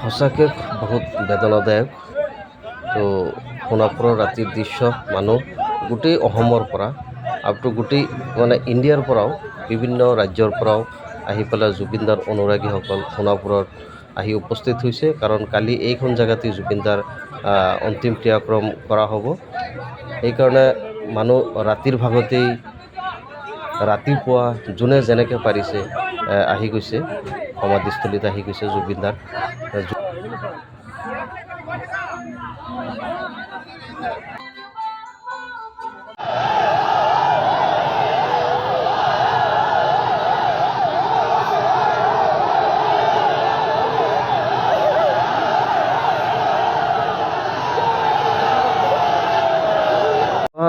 সঁচাকৈ বহুত বেদনাদায়ক। তো সোণাপুৰৰ ৰাতিৰ দৃশ্য মানুহ গোটেই অসমৰ পৰা আপ গোটেই মানে ইণ্ডিয়াৰ পৰাও, বিভিন্ন ৰাজ্যৰ পৰাও আহি পেলাই জুবিনদাৰ অনুৰাগীসকল সোণাপুৰত আহি উপস্থিত হৈছে। কাৰণ কালি এইখন জেগাতেই জুবিনদাৰ অন্তিম ক্ৰিয়াক্ৰম কৰা হ'ব। সেইকাৰণে মানুহ ৰাতিৰ ভাগতেই, ৰাতিপুৱা যোনে যেনেকৈ পাৰিছে আহি গৈছে। সমাধিস্থলীত আহি গৈছে জুবিনদাৰ।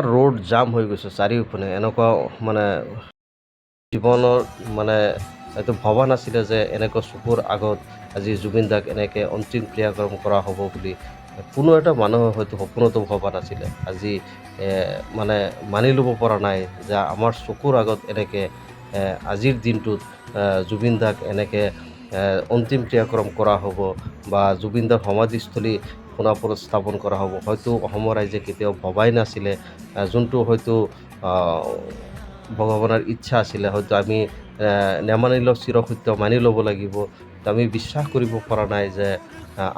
ৰোড জাম হৈ গৈছে চাৰিওপিনে এনেকুৱা মানে জীৱনৰ মানে এইটো ভবা নাছিলে যে এনেকুৱা চকুৰ আগত আজি জুবিন দাক এনেকৈ অন্তিম ক্ৰিয়াকৰ্ম কৰা হ'ব বুলি। কোনো এটা মানুহে হয়তো সপোনতো ভবা নাছিলে। আজি মানে মানি ল'ব পৰা নাই যে আমাৰ চকুৰ আগত এনেকৈ আজিৰ দিনটোত জুবিন দাক এনেকৈ অন্তিম ক্ৰিয়াকৰ্ম কৰা হ'ব বা জুবিন দাৰ সমাধিস্থলী সোণাপুৰত স্থাপন কৰা হ'ব। হয়তো অসমৰ ৰাইজে কেতিয়াও ভবাই নাছিলে যোনটো হয়তো ভগৱানৰ ইচ্ছা আছিলে, হয়তো আমি নেমানিলেও চিৰসত্য, মানি ল'ব লাগিব। আমি বিশ্বাস কৰিব পৰা নাই যে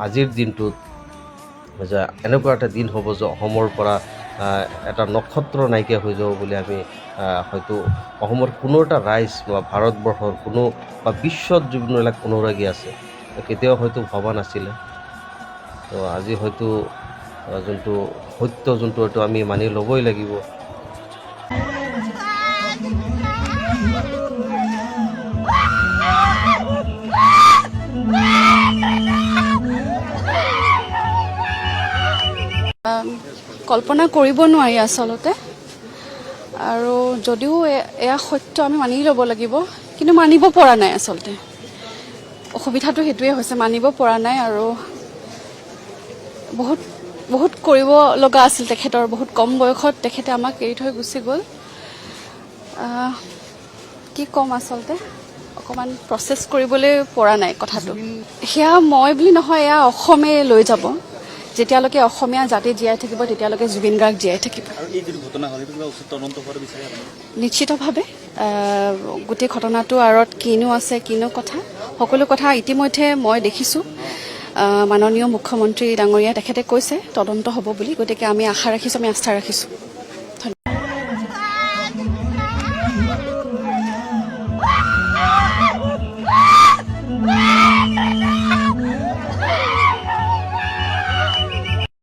আজিৰ দিনটোত যে এনেকুৱা এটা দিন হ'ব যে অসমৰ পৰা এটা নক্ষত্ৰ নাইকিয়া হৈ যাব বুলি আমি হয়তো অসমৰ কোনো এটা ৰাইজ বা ভাৰতবৰ্ষৰ কোনো বা বিশ্বত যোনবিলাক অনুৰাগী আছে, কেতিয়াও হয়তো ভবা নাছিলে। তো আজি হয়তো যোনটো সত্য, যোনটো এইটো আমি মানি ল'বই লাগিব। কল্পনা কৰিব নোৱাৰি আচলতে। আৰু যদিও এয়া সত্য আমি মানি ল'ব লাগিব কিন্তু মানিব পৰা নাই আচলতে। অসুবিধাটো সেইটোৱে হৈছে মানিব পৰা নাই আৰু বহুত বহুত কৰিব লগা আছিল তেখেতৰ বহুত কম বয়সত তেখেতে আমাক এৰি থৈ গুচি গ'ল। কি ক'ম আচলতে অকণমান প্ৰচেছ কৰিবলৈ পৰা নাই কথাটো। সেয়া মই বুলি নহয় এয়া অসমে লৈ যাব। যেতিয়ালৈকে অসমীয়া জাতি জীয়াই থাকিব তেতিয়ালৈকে জুবিন গাৰ্গ জীয়াই থাকিব। নিশ্চিতভাৱে গোটেই ঘটনাটোৰ আঁৰত কিনো আছে কিনো কথা সকলো কথা ইতিমধ্যে মই দেখিছোঁ। মাননীয় মুখ্যমন্ত্ৰী ডাঙৰীয়া তেখেতে কৈছে তদন্ত হ'ব বুলি গতিকে আমি আশা ৰাখিছোঁ আমি আস্থা ৰাখিছোঁ।